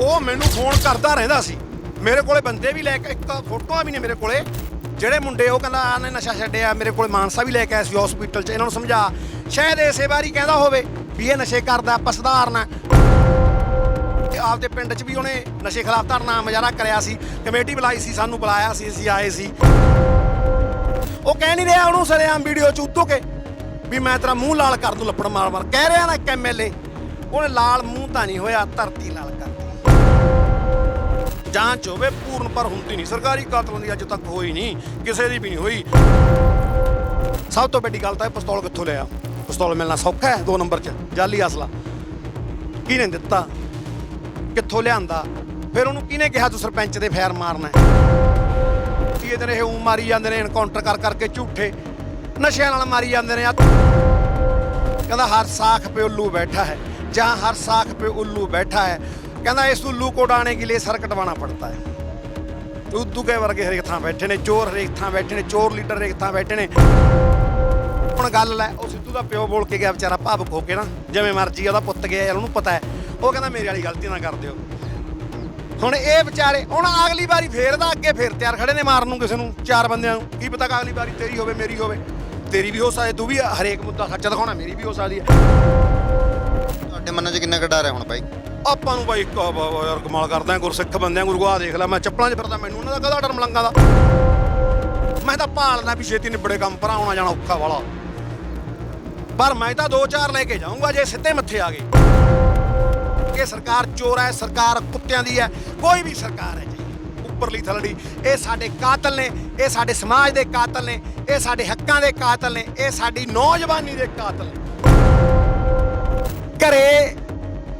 ਉਹ ਮੈਨੂੰ ਫੋਨ ਕਰਦਾ ਰਹਿੰਦਾ ਸੀ। ਮੇਰੇ ਕੋਲੇ ਬੰਦੇ ਵੀ ਲੈ ਕੇ ਇੱਕ ਫੋਟੋਆਂ ਵੀ ਨੇ ਮੇਰੇ ਕੋਲੇ। ਜਿਹੜੇ ਮੁੰਡੇ ਉਹ ਕਹਿੰਦਾ ਆ ਨਸ਼ਾ ਛੱਡਿਆ, ਮੇਰੇ ਕੋਲੇ ਮਾਨਸਾ ਵੀ ਲੈ ਕੇ ਆਇਆ ਸੀ ਹਸਪੀਟਲ 'ਚ। ਇਹਨਾਂ ਨੂੰ ਸਮਝਾ। ਸ਼ਾਇਦ ਇਸੇ ਵਾਰੀ ਕਹਿੰਦਾ ਹੋਵੇ ਵੀ ਇਹ ਨਸ਼ੇ ਕਰਦਾ ਆਪਾਂ ਆਪਦੇ ਪਿੰਡ 'ਚ ਵੀ ਉਹਨੇ ਨਸ਼ੇ ਖਿਲਾਫ ਧਰਨਾ ਮੁਜ਼ਾਹਰਾ ਕਰਿਆ ਸੀ। ਕਮੇਟੀ ਬੁਲਾਈ ਸੀ, ਸਾਨੂੰ ਬੁਲਾਇਆ ਸੀ, ਅਸੀਂ ਆਏ ਸੀ। ਉਹ ਕਹਿ ਨਹੀਂ ਰਿਹਾ ਉਹਨੂੰ ਸਰੇਆਮ ਵੀਡੀਓ 'ਚ ਉੱਤੋਂ ਕੇ ਵੀ ਮੈਂ ਤੇਰਾ ਮੂੰਹ ਲਾਲ ਕਰ ਦੂੰ ਲੱਪੜ ਮਾਰ ਮਾਰ। ਕਹਿ ਰਿਹਾ ਨਾ ਇੱਕ ਐਮਐਲਏ ਉਹਨੇ ਲਾਲ ਮੂੰਹ ਤਾਂ ਨਹੀਂ ਹੋਇਆ, ਧਰਤੀ ਲਾਲ ਕਰ ਜਾਂਚ ਹੋਵੇ, ਪੂਰਨ ਪਰ ਹੁੰਦੀ ਨਹੀਂ। ਸਰਕਾਰੀ ਕਾਤਲਾਂ ਦੀ ਅੱਜ ਤੱਕ ਹੋਈ ਨਹੀਂ, ਕਿਸੇ ਦੀ ਵੀ ਨਹੀਂ ਹੋਈ। ਸਭ ਤੋਂ ਵੱਡੀ ਗੱਲ ਤਾਂ ਇਹ ਪਿਸਤੌਲ ਕਿੱਥੋਂ ਲਿਆ? ਪਿਸਤੌਲ ਮਿਲਣਾ ਸੌਖਾ ਹੈ 2 ਨੰਬਰ 'ਚ, ਜਾਲੀ ਅਸਲਾ। ਕਿਹਨੇ ਦਿੱਤਾ? ਕਿੱਥੋਂ ਲਿਆਂਦਾ? ਫਿਰ ਉਹਨੂੰ ਕਿਹਨੇ ਕਿਹਾ ਤੂੰ ਸਰਪੰਚ ਦੇ ਫੈਰ ਮਾਰਨਾ ਕੀ ਇਹਦੇ ਨੇ ਇਹ ਉਂ ਮਾਰੀ ਜਾਂਦੇ ਨੇ ਇਨਕਾਊਂਟਰ ਕਰ ਕਰਕੇ ਝੂਠੇ। ਨਸ਼ਿਆਂ ਨਾਲ ਮਾਰੀ ਜਾਂਦੇ ਨੇ, ਆ ਕਹਿੰਦਾ ਹਰ ਸਾਖ ਪੇ ਉੱਲੂ ਬੈਠਾ ਹੈ, ਜਾਂ ਹਰ ਸਾਖ ਪੇ ਉੱਲੂ ਬੈਠਾ ਹੈ ਕਹਿੰਦਾ ਇਸ ਉੱਲੂ ਕੋ ਡਾਣੇ ਕੇ ਲਈ ਸਰ ਕਟਵਾਣਾ ਪੜਤਾ ਹੈ। ਉද්ਦੂ ਕੇ ਵਰਗੇ ਹਰੇਕ ਥਾਂ ਬੈਠੇ ਨੇ, ਚੋਰ ਹਰੇਕ ਥਾਂ ਬੈਠੇ ਨੇ, ਚੋਰ ਲੀਡਰ ਹਰੇਕ ਥਾਂ ਬੈਠੇ ਨੇ। ਹੁਣ ਗੱਲ ਲੈ, ਉਹ ਸਿੱਧੂ ਦਾ ਪਿਓ ਬੋਲ ਕੇ ਗਿਆ ਵਿਚਾਰਾ ਭਾਵਕ ਹੋ ਕੇ ਨਾ, ਜਿਵੇਂ ਮਰਜ਼ੀ ਉਹਦਾ ਪੁੱਤ ਗਿਆ, ਯਾਰ ਉਹਨੂੰ ਪਤਾ ਹੈ। ਉਹ ਕਹਿੰਦਾ, ਮੇਰੇ ਵਾਲੀ ਗਲਤੀ ਨਾ ਕਰ ਦਿਓ। ਹੁਣ ਇਹ ਵਿਚਾਰੇ, ਹੁਣ ਅਗਲੀ ਵਾਰੀ ਫੇਰ ਦਾ ਅੱਗੇ ਫੇਰ ਤਿਆਰ ਖੜੇ ਨੇ ਮਾਰਨ ਨੂੰ ਕਿਸੇ ਨੂੰ, ਚਾਰ ਬੰਦਿਆਂ ਨੂੰ। ਕੀ ਪਤਾ ਕਿ ਅਗਲੀ ਵਾਰੀ ਤੇਰੀ ਹੋਵੇ, ਮੇਰੀ ਹੋਵੇ। ਤੇਰੀ ਵੀ ਹੋ ਸਕਦੀ, ਤੂੰ ਵੀ ਹਰੇਕ ਮੁੱਦਾ ਸੱਚਾ ਦਿਖਾਉਣਾ, ਮੇਰੀ ਵੀ ਹੋ ਸਕਦੀ ਹੈ। ਤੁਹਾਡੇ ਮਨਾਂ 'ਚ ਕਿੰਨਾ ਕੁ ਡਰ ਹੈ ਹੁਣ ਬਾਈ? ਆਪਾਂ ਨੂੰ ਬਾਈ ਕਾ ਯਾਰ ਕਮਾਲ ਕਰਦੇ ਆ ਗੁਰਸਿੱਖ ਬੰਦਿਆਂ ਗੁਰੂ ਦੇਖ ਲੈ, ਮੈਂ ਚੱਪਲਾਂ 'ਚ ਫਿਰਦਾ, ਮੈਨੂੰ ਉਹਨਾਂ ਦਾ ਕਦਾ ਡਰ ਮਲੰਗਾ ਦਾ? ਮੈਂ ਤਾਂ ਭਾਲਣਾ ਵੀ ਛੇਤੀ ਨਿਬੜੇ ਕੰਮ ਪਰ ਆਉਣਾ ਜਾਣਾ ਔਖਾ ਵਾਲਾ। ਪਰ ਮੈਂ ਤਾਂ ਦੋ ਚਾਰ ਲੈ ਕੇ ਜਾਊਂਗਾ ਜੇ ਸਿੱਧੇ ਮੱਥੇ ਆ ਗਏ। ਇਹ ਸਰਕਾਰ ਚੋਰ ਹੈ, ਸਰਕਾਰ ਕੁੱਤਿਆਂ ਦੀ ਹੈ, ਕੋਈ ਵੀ ਸਰਕਾਰ ਹੈ ਜੀ। ਉੱਪਰਲੀ ਥਲੜੀ, ਇਹ ਸਾਡੇ ਕਾਤਲ ਨੇ, ਇਹ ਸਾਡੇ ਸਮਾਜ ਦੇ ਕਾਤਲ ਨੇ, ਇਹ ਸਾਡੇ ਹੱਕਾਂ ਦੇ ਕਾਤਲ ਨੇ, ਇਹ ਸਾਡੀ ਨੌਜਵਾਨੀ ਦੇ ਕਾਤਲ ਨੇ। ਘਰੇ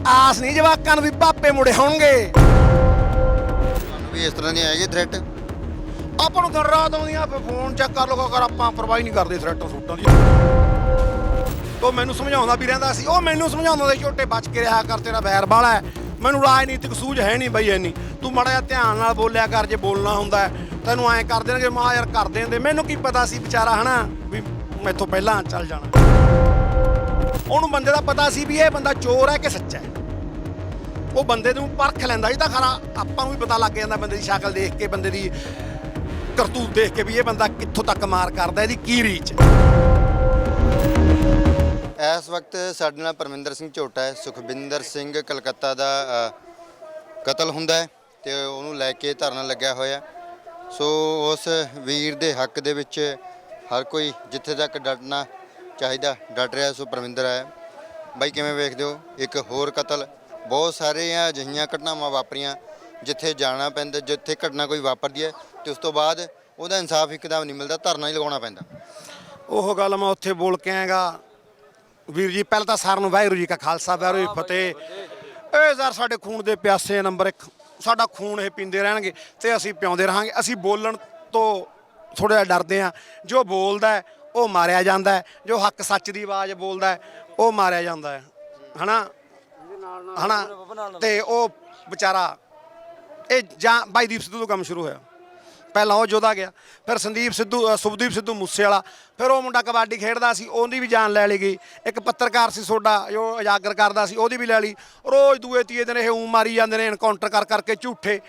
ਆਸ ਨਹੀਂ ਜਵਾਕਾਂ ਨੂੰ ਵੀ ਪਾਪੇ ਮੁੜੇ ਹੋਣਗੇ। ਤੁਹਾਨੂੰ ਵੀ ਇਸ ਤਰ੍ਹਾਂ ਦੀ ਆਏਗੀ ਥ੍ਰੈਟ ਆਪਾਂ ਨੂੰ ਦਿਨ ਰਾਤ ਆਉਂਦੀਆਂ ਫਿਰ ਫੋਨ ਚੈੱਕ ਕਰ ਲੋ ਕਰ ਆਪਾਂ ਪਰਵਾਹ ਨਹੀਂ ਕਰਦੇ ਥ੍ਰੈਟਾਂ ਸੂਟਾਂ ਦੀ। ਉਹ ਮੈਨੂੰ ਸਮਝਾਉਂਦਾ ਵੀ ਰਹਿੰਦਾ ਸੀ ਉਹ ਮੈਨੂੰ ਸਮਝਾਉਂਦਾ ਸੀ ਛੋਟੇ ਬਚ ਕੇ ਰਿਹਾ ਕਰ ਤੇਰਾ ਬੈਰ ਬਾਲਾ ਹੈ। ਮੈਨੂੰ ਰਾਜਨੀਤਿਕ ਸੂਝ ਹੈ ਨਹੀਂ ਬਈ ਐਨੀ ਤੂੰ ਮਾੜਾ ਜਿਹਾ ਧਿਆਨ ਨਾਲ ਬੋਲਿਆ ਕਰ ਜੇ ਬੋਲਣਾ ਹੁੰਦਾ ਤੈਨੂੰ ਐਂ ਕਰ ਦੇਣਗੇ ਮਾਂ ਯਾਰ ਕਰ ਦੇਂਦੇ ਮੈਨੂੰ ਕੀ ਪਤਾ ਸੀ ਵਿਚਾਰਾ ਹਨਾ ਵੀ ਮੈਥੋਂ ਪਹਿਲਾਂ ਚੱਲ ਜਾਣਾ। ਉਹਨੂੰ ਬੰਦੇ ਦਾ ਪਤਾ ਸੀ ਵੀ ਇਹ ਬੰਦਾ ਚੋਰ ਹੈ ਕਿ ਸੱਚਾ ਹੈ। ਉਹ ਬੰਦੇ ਨੂੰ ਪਰਖ ਲੈਂਦਾ ਜੀ ਤਾਂ ਖਰਾ ਆਪਾਂ ਨੂੰ ਵੀ ਪਤਾ ਲੱਗ ਜਾਂਦਾ ਬੰਦੇ ਦੀ ਸ਼ਕਲ ਦੇਖ ਕੇ ਬੰਦੇ ਦੀ ਕਰਤੂਤ ਦੇਖ ਕੇ ਵੀ ਇਹ ਬੰਦਾ ਕਿੱਥੋਂ ਤੱਕ ਮਾਰ ਕਰਦਾ ਇਹਦੀ ਕੀ ਰੀਚ ਇਸ ਵਕਤ ਸਾਡੇ ਨਾਲ ਪਰਮਿੰਦਰ ਸਿੰਘ ਝੋਟਾ ਹੈ ਸੁਖਬਿੰਦਰ ਸਿੰਘ ਕਲਕੱਤਾ ਦਾ ਅ, ਕਤਲ ਹੁੰਦਾ ਹੈ ਤੇ ਉਹਨੂੰ ਲੈ ਕੇ ਧਰਨਾ ਲੱਗਿਆ ਹੋਇਆ ਸੋ ਉਸ ਵੀਰ ਦੇ ਹੱਕ ਦੇ ਵਿੱਚ ਹਰ ਕੋਈ ਜਿੱਥੇ ਤੱਕ ਡਟਣਾ ਚਾਹੀਦਾ। ਡਟ ਰਿਹਾ ਸੋ ਪਰਮਿੰਦਰ ਹੈ। ਬਾਈ, ਕਿਵੇਂ ਵੇਖਦੇ ਹੋ? ਇੱਕ ਹੋਰ ਕਤਲ। ਬਹੁਤ ਸਾਰੇ ਆ ਅਜਿਹੀਆਂ ਘਟਨਾਵਾਂ ਵਾਪਰੀਆਂ, ਜਿੱਥੇ ਜਾਣਾ ਪੈਂਦਾ, ਜਿੱਥੇ ਘਟਨਾ ਕੋਈ ਵਾਪਰਦੀ ਹੈ ਤੇ ਉਸ ਤੋਂ ਬਾਅਦ ਉਹਦਾ ਇਨਸਾਫ ਇੱਕਦਮ ਨਹੀਂ ਮਿਲਦਾ, ਧਰਨਾ ਹੀ ਲਗਾਉਣਾ ਪੈਂਦਾ। ਉਹ ਗੱਲ ਮੈਂ ਉੱਥੇ ਬੋਲ ਕੇ ਆਏਗਾ ਵੀਰ ਜੀ, ਪਹਿਲਾਂ ਤਾਂ ਸਾਰਿਆਂ ਨੂੰ ਵਾਹਿਗੁਰੂ ਜੀ ਕਾ ਖਾਲਸਾ, ਵਾਹਿਗੁਰੂ ਜੀ ਫਤਿਹ। ਇਹ ਜ਼ਰ ਸਾਡੇ ਖੂਨ ਦੇ ਪਿਆਸੇ ਨੰਬਰ 1 ਸਾਡਾ ਖੂਨ ਇਹ ਪੀਂਦੇ ਰਹਿਣਗੇ ਤੇ ਅਸੀਂ ਪਿਉਂਦੇ ਰਹਾਂਗੇ। ਅਸੀਂ ਬੋਲਣ ਤੋਂ ਥੋੜਾ ਜਿਹਾ ਡਰਦੇ ਆ ਜੋ ਬੋਲਦਾ ਉਹ ਮਾਰਿਆ ਜਾਂਦਾ ਹੈ ਜੋ ਹੱਕ ਸੱਚ ਦੀ ਆਵਾਜ਼ ਬੋਲਦਾ ਹੈ, ਉਹ ਮਾਰਿਆ ਜਾਂਦਾ ਹੈ। ਹਨਾ? ਹਨਾ? ਤੇ ਉਹ ਵਿਚਾਰਾ ਇਹ ਜਾਂ ਬਾਈ ਦੀਪ ਸਿੱਧੂ ਤੋਂ ਕੰਮ ਸ਼ੁਰੂ ਹੋਇਆ। ਪਹਿਲਾਂ ਉਹ ਜੋਧਾ ਗਿਆ ਫਿਰ ਸੰਦੀਪ ਸਿੱਧੂ ਸੁਭਦੀਪ ਸਿੱਧੂ ਮੂਸੇ ਵਾਲਾ ਫਿਰ ਉਹ ਮੁੰਡਾ ਕਬੱਡੀ ਖੇਡਦਾ ਸੀ ਉਹਦੀ ਵੀ ਜਾਨ ਲੈ ਲਈ ਗਈ। ਇੱਕ ਪੱਤਰਕਾਰ ਸੀ ਸੋਡਾ ਜੋ ਉਜਾਗਰ ਕਰਦਾ ਸੀ ਉਹਦੀ ਵੀ ਲੈ ਲਈ। ਰੋਜ਼ ਦੂਏ ਤੀਏ ਦਿਨ ਇਹ ਊਂ ਮਾਰੀ ਜਾਂਦੇ ਨੇ ਐਨਕਾਊਂਟਰ ਕਰ ਕਰਕੇ ਝੂਠੇ।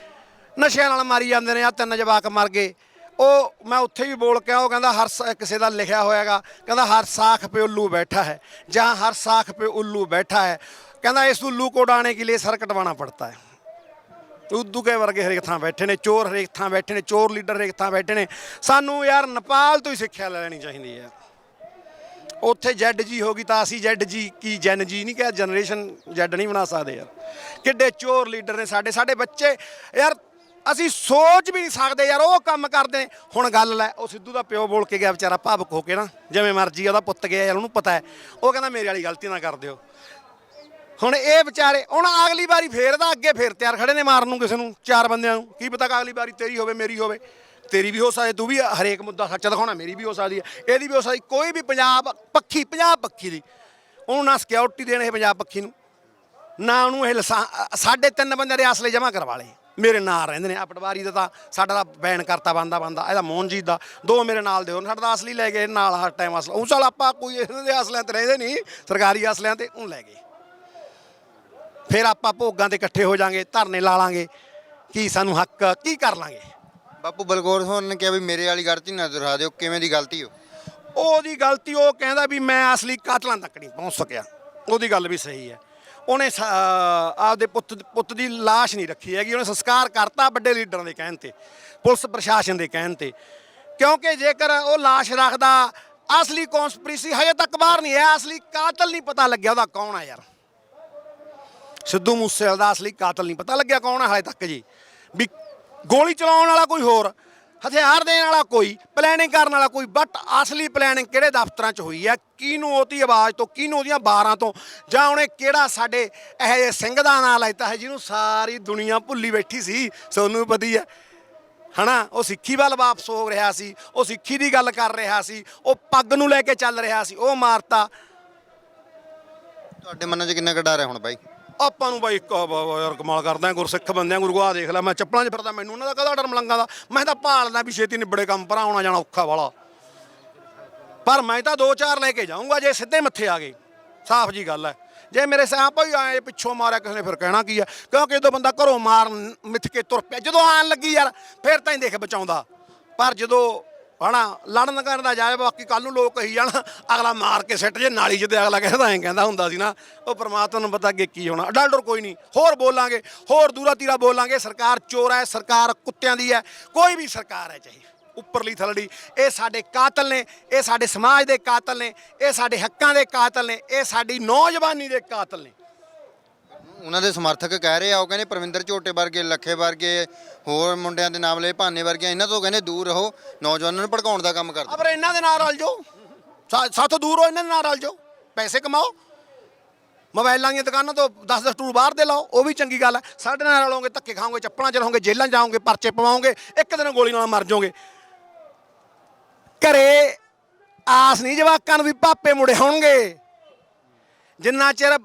ਨਸ਼ਿਆਂ ਨਾਲ ਮਾਰੀ ਜਾਂਦੇ ਨੇ ਆ ਤਿੰਨ ਜਵਾਕ ਮਰ ਗਏ। ਉਹ ਮੈਂ ਉੱਥੇ ਵੀ ਬੋਲ ਕੇ ਆ ਉਹ ਕਹਿੰਦਾ ਹਰ ਕਿਸੇ ਦਾ ਲਿਖਿਆ ਹੋਇਆਗਾ। ਕਹਿੰਦਾ ਹਰ ਸਾਖ ਪੇ ਉੱਲੂ ਬੈਠਾ ਹੈ, ਜਾਂ ਹਰ ਸਾਖ ਪੇ ਉੱਲੂ ਬੈਠਾ ਹੈ। ਕਹਿੰਦਾ ਇਸ ਨੂੰ ਲੂ ਕੋਡਾਣੇ ਕੇ ਲਈ ਸਰ ਕਟਵਾਣਾ ਪੜਤਾ ਹੈ। ਉਦੋਂ ਕੇ ਵਰਗੇ ਹਰੇਕ ਥਾਂ ਬੈਠੇ ਨੇ, ਚੋਰ ਹਰੇਕ ਥਾਂ ਬੈਠੇ ਨੇ, ਚੋਰ ਲੀਡਰ ਹਰੇਕ ਥਾਂ ਬੈਠੇ ਨੇ। ਸਾਨੂੰ ਯਾਰ ਨੇਪਾਲ ਤੋਂ ਹੀ ਸਿੱਖਿਆ ਲੈ ਲੈਣੀ ਚਾਹੀਦੀ ਹੈ। ਉੱਥੇ ਜੈਡ ਜੀ ਹੋਗੀ ਤਾਂ ਅਸੀਂ ਜੈਡ ਜੀ ਕੀ ਜਨ ਜੀ ਨਹੀਂ ਕਿਹਾ, ਜਨਰੇਸ਼ਨ ਜੈਡ ਨਹੀਂ ਬਣਾ ਸਕਦੇ ਯਾਰ। ਕਿੱਡੇ ਚੋਰ ਲੀਡਰ ਨੇ ਸਾਡੇ ਸਾਡੇ ਬੱਚੇ। ਯਾਰ ਅਸੀਂ ਸੋਚ ਵੀ ਨਹੀਂ ਸਕਦੇ ਯਾਰ, ਉਹ ਕੰਮ ਕਰਦੇ। ਹੁਣ ਗੱਲ ਲੈ, ਉਹ ਸਿੱਧੂ ਦਾ ਪਿਓ ਬੋਲ ਕੇ ਗਿਆ ਵਿਚਾਰਾ ਭਾਵਕ ਹੋ ਕੇ ਨਾ, ਜਿਵੇਂ ਮਰਜ਼ੀ ਉਹਦਾ ਪੁੱਤ ਗਿਆ ਯਾਰ, ਉਹਨੂੰ ਪਤਾ ਹੈ। ਉਹ ਕਹਿੰਦਾ, ਮੇਰੇ ਵਾਲੀ ਗਲਤੀ ਨਾ ਕਰ ਦਿਓ। ਹੁਣ ਇਹ ਵਿਚਾਰੇ, ਹੁਣ ਅਗਲੀ ਵਾਰੀ ਫੇਰ ਦਾ ਅੱਗੇ ਫੇਰ ਤਿਆਰ ਖੜੇ ਨੇ ਮਾਰਨ ਨੂੰ ਕਿਸੇ ਨੂੰ, ਚਾਰ ਬੰਦਿਆਂ ਨੂੰ। ਕੀ ਪਤਾ ਕਿ ਅਗਲੀ ਵਾਰੀ ਤੇਰੀ ਹੋਵੇ, ਮੇਰੀ ਹੋਵੇ। ਤੇਰੀ ਵੀ ਹੋ ਸਕਦੀ, ਤੂੰ ਵੀ ਹਰੇਕ ਮੁੱਦਾ ਸੱਚ ਦਿਖਾਉਣਾ, ਮੇਰੀ ਵੀ ਹੋ ਸਕਦੀ ਹੈ। ਇਹਦੀ ਵੀ ਹੋ ਸਕਦੀ, ਕੋਈ ਵੀ ਪੰਜਾਬ ਪੱਖੀ ਪੰਜਾਬ ਪੱਖੀ ਦੀ। ਉਹਨੂੰ ਨਾ ਸਿਕਿਉਰਿਟੀ ਦੇਣ ਇਹ ਪੰਜਾਬ ਪੱਖੀ ਨੂੰ, ਨਾ ਉਹਨੂੰ ਇਹ ਲਸਾ, ਸਾਢੇ ਤਿੰਨ ਬੰਦੇ ਦੇ ਅਸਲੇ ਜਮ੍ਹਾਂ ਕਰਵਾ ਲਏ। ਮੇਰੇ ਨਾਲ ਰਹਿੰਦੇ ਨੇ। ਆ ਪਟਵਾਰੀ ਦਾ ਤਾਂ ਸਾਡਾ ਤਾਂ ਬੈਨ ਕਰਤਾ ਬੰਦਾ ਬੰਦਾ ਇਹਦਾ ਮੋਹਨਜੀਤ ਦਾ। ਦੋ ਮੇਰੇ ਨਾਲ ਦੇ ਹੋਰ ਸਾਡਾ ਤਾਂ ਅਸਲੀ ਲੈ ਗਏ ਨਾਲ ਹਰ ਟਾਈਮ ਅਸਲ। ਉਹ ਚੱਲ ਆਪਾਂ ਕੋਈ ਇਹਨਾਂ ਦੇ ਅਸਲਿਆਂ ਤੇ ਰਹਿੰਦੇ ਨਹੀਂ ਸਰਕਾਰੀ ਅਸਲਿਆਂ ਤੇ ਉਹ ਲੈ ਗਏ। ਫਿਰ ਆਪਾਂ ਭੋਗਾਂ ਤੇ ਇਕੱਠੇ ਹੋ ਜਾਾਂਗੇ ਧਰਨੇ ਲਾ ਲਾਂਗੇ। ਕੀ ਸਾਨੂੰ ਹੱਕ ਕੀ ਕਰ ਲਾਂਗੇ? ਬਾਪੂ ਬਲਗੌਰ ਹੋਣ ਨੇ ਕਿਹਾ ਵੀ ਮੇਰੇ ਵਾਲੀ ਗਲਤੀ ਨਾ ਦੁਹਰਾ ਦਿਓ ਕਿਵੇਂ ਦੀ ਗਲਤੀ ਹੋ? ਉਹਦੀ ਗਲਤੀ ਉਹ ਕਹਿੰਦਾ ਵੀ ਮੈਂ ਅਸਲੀ ਕਾਤਲਾਂ ਤੱਕ ਨਹੀਂ ਪਹੁੰਚ ਸਕਿਆ। ਉਹਦੀ ਗੱਲ ਵੀ ਸਹੀ ਹੈ। ਉਹਨੇ ਆਪਦੇ ਪੁੱਤ ਪੁੱਤ ਦੀ ਲਾਸ਼ ਨਹੀਂ ਰੱਖੀ ਹੈਗੀ, ਉਹਨੇ ਸੰਸਕਾਰ ਕਰਤਾ ਵੱਡੇ ਲੀਡਰਾਂ ਦੇ ਕਹਿਣ ਤੇ, ਪੁਲਿਸ ਪ੍ਰਸ਼ਾਸਨ ਦੇ ਕਹਿਣ ਤੇ। ਕਿਉਂਕਿ ਜੇਕਰ ਉਹ ਲਾਸ਼ ਰੱਖਦਾ, ਅਸਲੀ ਕੌਨਸਪੀਰੇਸੀ ਹਜੇ ਤੱਕ ਬਾਹਰ ਨਹੀਂ ਆਇਆ, ਅਸਲੀ ਕਾਤਲ ਨਹੀਂ ਪਤਾ ਲੱਗਿਆ ਉਹਦਾ ਕੌਣ ਆ ਯਾਰ। ਸਿੱਧੂ ਮੂਸੇਵਾਲਾ ਦਾ ਅਸਲੀ ਕਾਤਲ ਨਹੀਂ ਪਤਾ ਲੱਗਿਆ ਕੌਣ ਹੈ ਹਜੇ ਤੱਕ ਜੀ। ਵੀ ਗੋਲੀ ਚਲਾਉਣ ਵਾਲਾ ਕੋਈ ਹੋਰ ਹਥਿਆਰ ਦੇਣ ਵਾਲਾ ਕੋਈ ਪਲੈਨਿੰਗ ਕਰਨ ਵਾਲਾ ਕੋਈ ਬਟ ਅਸਲੀ ਪਲੈਨਿੰਗ ਕਿਹੜੇ ਦਫ਼ਤਰਾਂ 'ਚ ਹੋਈ ਹੈ? ਕਿਹਨੂੰ ਉਹਦੀ ਆਵਾਜ਼ ਤੋਂ, ਕਿਹਨੂੰ ਉਹਦੀਆਂ ਬਾਰਾਂ ਤੋਂ? ਜਾਂ ਉਹਨੇ ਕਿਹੜਾ ਸਾਡੇ ਇਹੋ ਜਿਹੇ ਸਿੰਘ ਦਾ ਨਾਂ ਲੈਤਾ ਹੈ, ਜਿਹਨੂੰ ਸਾਰੀ ਦੁਨੀਆ ਭੁੱਲੀ ਬੈਠੀ ਸੀ? ਸੋਨੂੰ ਵੀ ਹੈ। ਹਨਾ? ਉਹ ਸਿੱਖੀ ਵੱਲ ਵਾਪਸ ਹੋ ਰਿਹਾ ਸੀ, ਉਹ ਸਿੱਖੀ ਦੀ ਗੱਲ ਕਰ ਰਿਹਾ ਸੀ, ਉਹ ਪੱਗ ਨੂੰ ਲੈ ਕੇ ਚੱਲ ਰਿਹਾ ਸੀ, ਉਹ ਮਾਰਤਾ। ਤੁਹਾਡੇ ਮਨਾਂ 'ਚ ਕਿੰਨਾ ਕੁ ਡਰ ਹੈ ਹੁਣ ਬਾਈ? ਆਪਾਂ ਨੂੰ ਬਾਈ ਇੱਕ ਵਾ- ਵਾ ਯਾਰ ਕਮਾਲ ਕਰਦੇ ਗੁਰਸਿੱਖ ਬੰਦਿਆਂ ਗੁਰੂ ਆ, ਦੇਖ ਲੈ, ਮੈਂ ਚੱਪਲਾਂ 'ਚ ਫਿਰਦਾ, ਮੈਨੂੰ ਉਹਨਾਂ ਦਾ ਕਦਾ ਡਰ ਮਲੰਗਾ ਦਾ? ਮੈਂ ਤਾਂ ਭਾਲਦਾ ਵੀ ਛੇਤੀ ਨਿਬੜੇ ਕੰਮ, ਭਰਾ ਆਉਣਾ ਜਾਣਾ ਔਖਾ ਵਾਲਾ। ਪਰ ਮੈਂ ਤਾਂ ਦੋ ਚਾਰ ਲੈ ਕੇ ਜਾਊਂਗਾ, ਜੇ ਸਿੱਧੇ ਮੱਥੇ ਆ ਗਏ। ਸਾਫ਼ ਜੀ ਗੱਲ ਹੈ। ਜੇ ਮੇਰੇ ਸਾਹ ਭਾਈ ਆਏ, ਪਿੱਛੋਂ ਮਾਰਿਆ ਕਿਸੇ ਨੇ, ਫਿਰ ਕਹਿਣਾ ਕੀ ਹੈ? ਕਿਉਂਕਿ ਜਦੋਂ ਬੰਦਾ ਘਰੋਂ ਮਾਰ ਮਿੱਥ ਕੇ ਤੁਰ ਪਿਆ, ਜਦੋਂ ਆਣ ਲੱਗੀ ਯਾਰ, ਫਿਰ ਤਾਂ ਹੀ ਦੇਖ ਬਚਾਉਂਦਾ। ਪਰ ਜਦੋਂ ਹਨਾ ਲੜਨ ਕਰਨ ਦਾ ਜਾਏ ਬਾਕੀ ਕੱਲ ਨੂੰ ਲੋਕ ਕਹੀ ਜਾਣ, ਅਗਲਾ ਮਾਰ ਕੇ ਸਿੱਟ ਜੇ, ਨਾਲੀ 'ਚ ਤੇ ਅਗਲਾ ਕਹਿੰਦਾ, ਐਂ ਕਹਿੰਦਾ ਹੁੰਦਾ ਸੀ ਨਾ। ਉਹ ਪ੍ਰਮਾਤਮਾ ਨੂੰ ਪਤਾ ਅੱਗੇ ਕੀ ਹੋਣਾ। ਡਾਲਡਰ ਕੋਈ ਨਹੀਂ, ਹੋਰ ਬੋਲਾਂਗੇ, ਹੋਰ ਦੂਰਾ ਤੀਰਾ ਬੋਲਾਂਗੇ। ਸਰਕਾਰ ਚੋਰ ਹੈ, ਸਰਕਾਰ ਕੁੱਤਿਆਂ ਦੀ ਹੈ, ਕੋਈ ਵੀ ਸਰਕਾਰ ਹੈ ਚਾਹੇ। ਉੱਪਰਲੀ ਥਲੜੀ, ਇਹ ਸਾਡੇ ਕਾਤਲ ਨੇ, ਇਹ ਸਾਡੇ ਸਮਾਜ ਦੇ ਕਾਤਲ ਨੇ, ਇਹ ਸਾਡੇ ਹੱਕਾਂ ਦੇ ਕਾਤਲ ਨੇ, ਇਹ ਸਾਡੀ ਨੌਜਵਾਨੀ ਦੇ ਕਾਤਲ ਨੇ। ਉਹਨਾਂ ਦੇ ਸਮਰਥਕ ਕਹਿ ਰਹੇ ਆ, ਉਹ ਕਹਿੰਦੇ ਪ੍ਰਵਿੰਦਰ ਝੋਟੇ ਵਰਗੇ, ਲੱਖੇ ਵਰਗੇ, ਹੋਰ ਮੁੰਡਿਆਂ ਦੇ ਨਾਮ ਲਏ ਭਾਨੇ ਵਰਗੇ ਇਹਨਾਂ ਤੋਂ ਕਹਿੰਦੇ ਦੂਰ ਰਹੋ, ਨੌਜਵਾਨਾਂ ਨੂੰ ਭੜਕਾਉਣ ਦਾ ਕੰਮ ਕਰਦੇ। ਪਰ ਇਹਨਾਂ ਦੇ ਨਾਲ ਰਲ ਜਾਓ। ਸਾ- ਸਾਥੋਂ ਦੂਰ ਹੋ ਇਹਨਾਂ ਦੇ ਨਾਲ ਰਲ ਜਾਓ। ਪੈਸੇ ਕਮਾਓ। ਮੋਬਾਈਲਾਂ ਦੀਆਂ ਦੁਕਾਨਾਂ ਤੋਂ 10-10 ਟੂਰ ਬਾਹਰ ਦੇ ਲਾਓ, ਉਹ ਵੀ ਚੰਗੀ ਗੱਲ ਹੈ ਸਾਡੇ ਨਾਲ ਰਲੋਗੇ, ਧੱਕੇ ਖਾਓਗੇ, ਚੱਪਲਾਂ ਚ ਰਹੋਗੇ ਜੇਲ੍ਹਾਂ ਜਾਓਗੇ, ਪਰਚੇ ਪਵਾਓਗੇ, ਇੱਕ ਦਿਨ ਗੋਲੀ ਨਾਲ ਮਰ ਜਾਓਗੇ। ਘਰੇ ਆਸ ਨਹੀਂ ਜਵਾਕਾਂ ਨੂੰ ਵੀ ਪਾਪੇ ਮੁੜੇ ਹੋਣਗੇ ਜਿੰਨਾ ਚਿਰ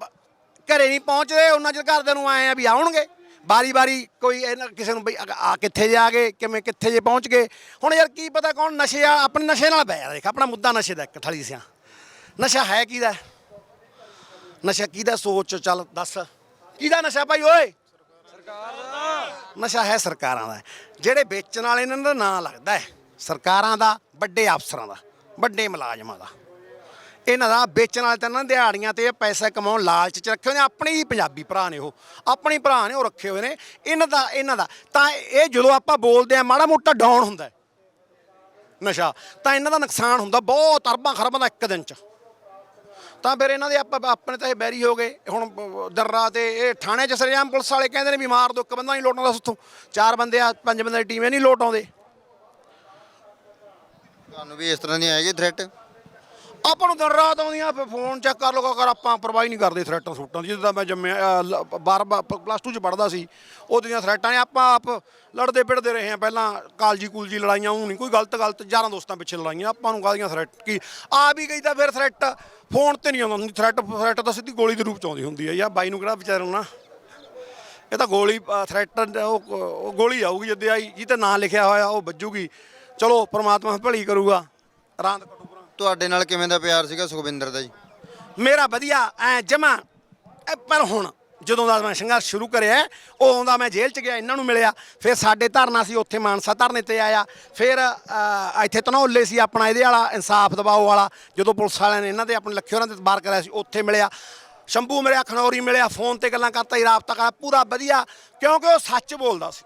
ਘਰੇ ਨਹੀਂ ਪਹੁੰਚਦੇ, ਉਹਨਾਂ ਚਿਰ ਘਰਦਿਆਂ ਨੂੰ ਆਏ ਆ ਵੀ ਆਉਣਗੇ। ਬਾਰੀ ਬਾਰੀ ਕੋਈ ਇਹਨਾਂ ਕਿਸੇ ਨੂੰ ਬਈ ਆ- ਆ ਕਿੱਥੇ ਜਾ ਗਏ, ਕਿਵੇਂ ਕਿੱਥੇ ਜੇ ਪਹੁੰਚ ਗਏ। ਹੁਣ ਯਾਰ ਕੀ ਪਤਾ ਕੌਣ ਨਸ਼ੇ ਆ, ਆਪਣੇ ਨਸ਼ੇ ਨਾਲ ਪੈ ਦੇਖ, ਆਪਣਾ ਮੁੱਦਾ ਨਸ਼ੇ ਦਾ ਇੱਕ ਥਲੀ ਸਿਆ। ਨਸ਼ਾ ਹੈ ਕਿਹਦਾ? ਨਸ਼ਾ ਕਿਹਦਾ ਸੋਚ, ਚੱਲ ਦੱਸ। ਕਿਹਦਾ ਨਸ਼ਾ ਭਾਈ, ਓਏ? ਸਰਕਾਰ ਦਾ ਨਸ਼ਾ ਹੈ ਸਰਕਾਰਾਂ ਦਾ। ਜਿਹੜੇ ਵੇਚਣ ਵਾਲੇ ਇਹਨਾਂ ਦਾ ਨਾਂ ਲੱਗਦਾ ਹੈ। ਸਰਕਾਰਾਂ ਦਾ, ਵੱਡੇ ਅਫਸਰਾਂ ਦਾ, ਵੱਡੇ ਮੁਲਾਜ਼ਮਾਂ ਦਾ। ਇਹਨਾਂ ਦਾ ਵੇਚਣ ਵਾਲੇ ਤਾਂ ਇਹਨਾਂ ਦਿਹਾੜੀਆਂ ਤੇ ਪੈਸਾ ਕਮਾਉਣ ਲਾਲਚ ਚ ਰੱਖੇ ਹੋਏ ਨੇ, ਆਪਣੇ ਹੀ ਪੰਜਾਬੀ ਭਰਾ ਨੇ ਉਹ, ਆਪਣੇ ਭਰਾ ਨੇ ਉਹ ਰੱਖੇ ਹੋਏ ਨੇ। ਇਹਨਾਂ ਦਾ ਇਹਨਾਂ ਦਾ, ਤਾਂ ਇਹ ਜਦੋਂ ਆਪਾਂ ਬੋਲਦੇ ਆ, ਮਾੜਾ ਮੋਟਾ ਡਾਊਨ ਹੁੰਦਾ ਹੈ ਨਸ਼ਾ, ਤਾਂ ਇਹਨਾਂ ਦਾ ਨੁਕਸਾਨ ਹੁੰਦਾ ਬਹੁਤ, ਅਰਬਾਂ ਖਰਬਾਂ ਦਾ ਇੱਕ ਦਿਨ ਚ। ਤਾਂ ਫਿਰ ਇਹਨਾਂ ਦੇ ਆਪਾਂ, ਆਪਣੇ ਤਾਂ ਇਹ ਬੈਰੀ ਹੋ ਗਏ। ਹੁਣ ਦਰਰਾ ਤੇ ਇਹ ਥਾਣੇ ਚ ਸਰੇਆਮ ਪੁਲਿਸ ਵਾਲੇ ਕਹਿੰਦੇ ਨੇ ਵੀ ਮਾਰ ਦੋ, ਇੱਕ ਬੰਦਾ ਨਹੀਂ ਲੋਟਾਉਂਦਾ ਸੁੱਥੋਂ। ਚਾਰ ਬੰਦੇ ਆ, ਪੰਜ ਬੰਦੇ ਦੀ ਟੀਮ ਇਹ ਨਹੀਂ ਲੋਟ ਆਉਂਦੇ ਤੁਹਾਨੂੰ ਵੀ ਇਸ ਤਰ੍ਹਾਂ ਦੀ ਆਏਗੀ ਥ੍ਰੈਟ ਆਪਾਂ ਨੂੰ ਦਿਨ ਰਾਤ ਆਉਂਦੀਆਂ, ਫਿਰ ਫੋਨ ਚੈੱਕ ਕਰ ਲੋ ਕਰ ਆਪਾਂ ਪਰਵਾਹੀ ਨਹੀਂ ਕਰਦੇ ਥ੍ਰੈਟਾਂ ਥਰੂਟਾਂ ਦੀ। ਜਿੱਦਾਂ ਮੈਂ ਜੰਮਿਆ 12 ਪਲੱਸ 2 ਚ ਪੜਦਾ ਸੀ ਉਹਦੀਆਂ ਥ੍ਰੈਟਾਂ ਨੇ ਆਪਾਂ ਆਪ ਲੜਦੇ ਪਿੜਦੇ ਰਹੇ ਆ ਪਹਿਲਾਂ ਕਾਲਜੀ ਕੂਲਜੀ ਲੜਾਈਆਂ, ਉਹ ਨਹੀਂ, ਕੋਈ ਗਲਤ ਗਲਤ ਯਾਰਾਂ ਦੋਸਤਾਂ ਪਿੱਛੇ ਲੜਾਈਆਂ, ਆਪਾਂ ਨੂੰ ਕਾਹਦੀਆਂ ਥ੍ਰੈਟ ਕੀ ਆ ਵੀ ਗਈ ਤਾਂ ਫਿਰ ਥ੍ਰੈਟ ਫੋਨ ਤੇ ਨਹੀਂ ਆਉਂਦਾ ਹੁੰਦੀ ਥ੍ਰੈਟ ਥ੍ਰੈਟ ਤਾਂ ਸਿੱਧੀ ਗੋਲੀ ਦੇ ਰੂਪ ਚ ਆਉਂਦੀ ਹੁੰਦੀ ਹੈ। ਯਾ ਬਾਈ ਨੂੰ ਕਿਹੜਾ ਵਿਚਾਰ ਨਾ ਇਹ ਤਾਂ ਗੋਲੀ ਥ੍ਰੈਟ ਉਹ ਗੋਲੀ ਆਊਗੀ, ਜਦ ਆਈ ਜੀ ਤੇ ਨਾਂ ਲਿਖਿਆ ਹੋਇਆ, ਉਹ ਵੱਜੂਗੀ। ਚਲੋ, ਪ੍ਰਮਾਤਮਾ ਭਲੀ ਕਰੂਗਾ। ਰਾਂਦ ਕੱਟੂ ਤੁਹਾਡੇ ਨਾਲ ਕਿਵੇਂ ਦਾ ਪਿਆਰ ਸੀਗਾ ਸੁਖਵਿੰਦਰ ਦਾ ਜੀ? ਮੇਰਾ ਵਧੀਆ, ਐ ਜਮਾ। ਪਰ ਹੁਣ ਜਦੋਂ ਦਾ ਮੈਂ ਸੰਘਰਸ਼ ਸ਼ੁਰੂ ਕਰਿਆ ਉਦੋਂ ਦਾ ਮੈਂ ਜੇਲ੍ਹ ਚ ਗਿਆ, ਇਹਨਾਂ ਨੂੰ ਮਿਲਿਆ। ਫਿਰ ਸਾਡੇ ਧਰਨਾ ਸੀ, ਉੱਥੇ ਮਾਨਸਾ ਧਰਨੇ ਤੇ ਆਇਆ। ਫਿਰ ਇੱਥੇ ਧਨੌਲੇ ਸੀ ਆਪਣਾ, ਇਹਦੇ ਵਾਲਾ, ਇਨਸਾਫ ਦਬਾਓ ਵਾਲਾ, ਜਦੋਂ ਪੁਲਿਸ ਵਾਲਿਆਂ ਨੇ ਇਹਨਾਂ ਦੇ ਆਪਣੇ ਲੱਖੇ ਹੋਰਾਂ ਤੇ ਤਬਾਰ ਕਰਿਆ ਸੀ, ਉੱਥੇ ਮਿਲਿਆ। ਸ਼ੰਭੂ ਮਿਲਿਆ, ਖਨੌਰੀ ਮਿਲਿਆ, ਫੋਨ ਤੇ ਗੱਲਾਂ ਕਰਤਾ, ਹੀ ਰਾਬਤਾ ਕਰਾ ਪੂਰਾ ਵਧੀਆ। ਕਿਉਂਕਿ ਉਹ ਸੱਚ ਬੋਲਦਾ ਸੀ।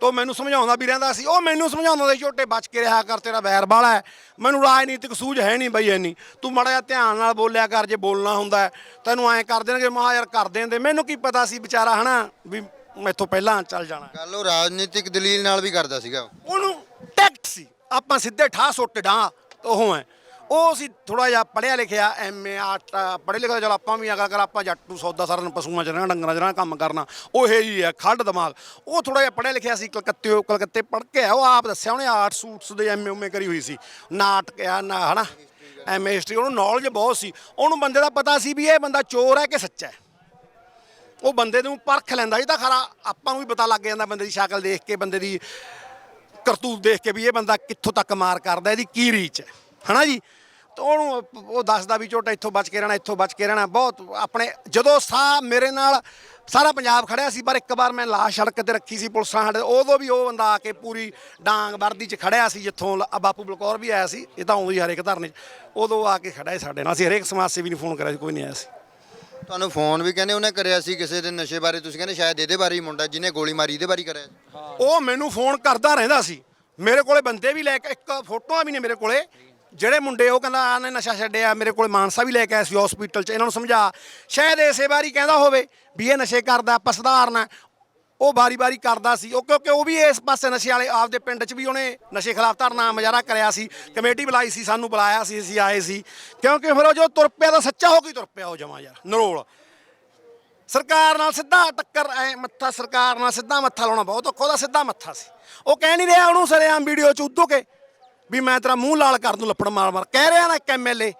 ਤੋ ਮੈਨੂੰ ਸਮਝਾਉਂਦਾ ਵੀ ਰਹਿੰਦਾ ਸੀ ਉਹ ਮੈਨੂੰ ਸਮਝਾਉਂਦਾ ਸੀ ਛੋਟੇ ਬਚ ਕੇ ਰਿਹਾ ਕਰ ਤੇਰਾ ਵੈਰ ਬਾਲਾ ਹੈ। ਮੈਨੂੰ ਰਾਜਨੀਤਿਕ ਸੂਝ ਹੈ ਨਹੀਂ ਬਈ ਇੰਨੀ। ਤੂੰ ਮੜਾ ਜਿਹਾ ਧਿਆਨ ਨਾਲ ਬੋਲਿਆ ਕਰ ਜੇ ਬੋਲਣਾ ਹੁੰਦਾ ਤੈਨੂੰ ਐਂ ਕਰ ਦੇਣਗੇ ਮਹਾ ਯਾਰ ਕਰ ਦੇਂਦੇ ਮੈਨੂੰ ਕੀ ਪਤਾ ਸੀ ਵਿਚਾਰਾ ਹਨਾ ਵੀ ਮੈਥੋਂ ਪਹਿਲਾਂ ਚੱਲ ਜਾਣਾ। ਗੱਲ ਉਹ ਰਾਜਨੀਤਿਕ ਦਲੀਲ ਨਾਲ ਵੀ ਕਰਦਾ ਸੀਗਾ ਉਹਨੂੰ ਟੈਕਟ ਸੀ। ਆਪਾਂ ਸਿੱਧੇ ਠਾ ਸੁੱਟ ਡਾਂ ਉਹ ਹੈ ਉਹ ਅਸੀਂ ਥੋੜਾ ਜਿਹਾ ਪੜਿਆ ਲਿਖਿਆ ਐਮਏ ਆਰਟ, ਪੜ੍ਹੇ ਲਿਖਿਆ ਚਲ ਆਪਾਂ ਵੀ ਅਗਰ ਕਰ ਆਪਾਂ ਜੱਟ ਨੂੰ ਸੌਦਾ ਸਾਰਾ ਪਸ਼ੂਆਂ ਚ ਰਹਿਣਾ, ਡੰਗਰਾਂ ਚ ਰਹਿਣਾ, ਕੰਮ ਕਰਨਾ, ਉਹ ਇਹ ਜੀ ਹੈ, ਖੱਡ ਦਿਮਾਗ। ਉਹ ਥੋੜਾ ਜਿਹਾ ਪੜਿਆ ਲਿਖਿਆ ਸੀ, ਕਲਕੱਤੇ ਕਲਕੱਤੇ ਪੜ੍ਹ ਕੇ ਆ ਉਹ ਆਪ ਦੱਸਿਆ ਉਹਨੇ ਆਰਟ ਸੂਟਸ ਦੇ ਐਮਏ ਉਮੇ ਕਰੀ ਹੋਈ ਸੀ। ਨਾਟਕ ਆ ਨਾ ਹਨਾ ਐਮਏ ਹਿਸਟਰੀ ਉਹਨੂੰ ਨੌਲੇਜ ਬਹੁਤ ਸੀ। ਉਹਨੂੰ ਬੰਦੇ ਦਾ ਪਤਾ ਸੀ ਵੀ ਇਹ ਬੰਦਾ ਚੋਰ ਹੈ ਕਿ ਸੱਚਾ ਹੈ। ਉਹ ਬੰਦੇ ਨੂੰ ਪਰਖ ਲੈਂਦਾ ਜੀ ਤਾਂ ਖਰਾ ਆਪਾਂ ਨੂੰ ਵੀ ਪਤਾ ਲੱਗ ਜਾਂਦਾ ਬੰਦੇ ਦੀ ਸ਼ਕਲ ਦੇਖ ਕੇ, ਬੰਦੇ ਦੀ ਕਰਤੂਤ ਦੇਖ ਕੇ ਵੀ ਇਹ ਬੰਦਾ ਕਿੱਥੋਂ ਤੱਕ ਮਾਰ ਕਰਦਾ, ਇਹਦੀ ਕੀ ਰੀਚ ਹੈ। ਹਨਾ ਜੀ? ਤਾਂ ਉਹਨੂੰ ਉਹ ਦੱਸਦਾ ਵੀ ਝੋਟਾ ਇੱਥੋਂ ਬਚ ਕੇ ਰਹਿਣਾ ਇੱਥੋਂ ਬਚ ਕੇ ਰਹਿਣਾ। ਬਹੁਤ ਆਪਣੇ ਜਦੋਂ ਸਾਹ ਮੇਰੇ ਨਾਲ ਸਾਰਾ ਪੰਜਾਬ ਖੜਿਆ ਸੀ ਪਰ ਇੱਕ ਵਾਰ ਮੈਂ ਲਾਸ਼ ਸੜਕ ਤੇ ਰੱਖੀ ਸੀ ਪੁਲਿਸਾਂ ਸਾਡੇ ਉਦੋਂ ਵੀ ਉਹ ਬੰਦਾ ਆ ਕੇ ਪੂਰੀ ਡਾਂਗ ਵਰਦੀ 'ਚ ਖੜਿਆ ਸੀ ਜਿੱਥੋਂ ਬਾਪੂ ਬਲਕੌਰ ਵੀ ਆਇਆ ਸੀ ਇਹ ਤਾਂ ਆਉਂਦੀ ਹਰੇਕ ਧਰਨੇ 'ਚ ਉਦੋਂ ਆ ਕੇ ਖੜਾ ਸੀ ਸਾਡੇ ਨਾਲ। ਅਸੀਂ ਹਰੇਕ ਸਮਾਜ ਸੇਵੀ ਨੂੰ ਫੋਨ ਕਰਿਆ ਸੀ ਕੋਈ ਨਹੀਂ ਆਇਆ ਸੀ। ਤੁਹਾਨੂੰ ਫੋਨ ਵੀ ਕਹਿੰਦੇ ਉਹਨੇ ਕਰਿਆ ਸੀ ਕਿਸੇ ਦੇ ਨਸ਼ੇ ਬਾਰੇ ਤੁਸੀਂ ਕਹਿੰਦੇ ਸ਼ਾਇਦ ਇਹਦੇ ਬਾਰੇ ਹੀ ਮੁੰਡਾ ਜਿਹਨੇ ਗੋਲੀ ਮਾਰੀ ਇਹਦੇ ਬਾਰੇ ਕਰਿਆ ਸੀ। ਉਹ ਮੈਨੂੰ ਫੋਨ ਕਰਦਾ ਰਹਿੰਦਾ ਸੀ। ਮੇਰੇ ਕੋਲੇ ਬੰਦੇ ਵੀ ਲੈ ਕੇ ਇੱਕ ਫੋਟੋਆਂ ਵੀ ਨੇ ਮੇਰੇ ਕੋਲੇ ਜਿਹੜੇ ਮੁੰਡੇ ਉਹ ਕਹਿੰਦਾ ਆ ਨੇ ਨਸ਼ਾ ਛੱਡਿਆ, ਮੇਰੇ ਕੋਲ ਮਾਨਸਾ ਵੀ ਲੈ ਕੇ ਆਇਆ ਸੀ ਹਸਪੀਟਲ 'ਚ, ਇਹਨਾਂ ਨੂੰ ਸਮਝਾ। ਸ਼ਾਇਦ ਇਸੇ ਵਾਰੀ ਕਹਿੰਦਾ ਹੋਵੇ ਵੀ ਇਹ ਨਸ਼ੇ ਕਰਦਾ ਆਪਾਂ ਸੁਧਾਰਨਾ ਉਹ ਬਾਰੀ-ਬਾਰੀ ਕਰਦਾ ਸੀ। ਉਹ ਕਿਉਂਕਿ ਉਹ ਵੀ ਇਸ ਪਾਸੇ ਨਸ਼ੇ ਵਾਲੇ, ਆਪਦੇ ਪਿੰਡ 'ਚ ਵੀ ਉਹਨੇ ਨਸ਼ੇ ਖਿਲਾਫ ਧਰਨਾ ਮੁਜ਼ਾਹਰਾ ਕਰਿਆ ਸੀ, ਕਮੇਟੀ ਬੁਲਾਈ ਸੀ, ਸਾਨੂੰ ਬੁਲਾਇਆ ਸੀ, ਅਸੀਂ ਆਏ ਸੀ। ਕਿਉਂਕਿ ਫਿਰ ਉਹ ਜੋ ਤੁਰ ਪਿਆ, ਤਾਂ ਸੱਚਾ ਹੋ ਕੇ ਤੁਰ ਪਿਆ ਉਹ ਜਮਾ ਯਾਰ, ਨਰੋਲ। ਸਰਕਾਰ ਨਾਲ ਸਿੱਧਾ ਟੱਕਰ, ਐ ਮੱਥਾ, ਸਰਕਾਰ ਨਾਲ ਸਿੱਧਾ ਮੱਥਾ ਲਾਉਣਾ ਬਹੁਤ ਔਖਾ, ਉਹਦਾ ਸਿੱਧਾ ਮੱਥਾ ਸੀ। ਉਹ ਕਹਿ ਨਹੀਂ ਰਿਹਾ, ਉਹਨੂੰ ਸਰੇਆਮ ਵੀਡੀਓ ਚ ਉਦੋਂ ਕੇ ਵੀ ਮੈਂ ਤੇਰਾ ਮੂੰਹ ਲਾਲ ਕਰ ਦੂੰ ਲੱਪੜ ਮਾਰ ਮਾਰ ਕਹਿ ਰਿਹਾ ਨਾ ਇੱਕ ਐਮਐਲਏ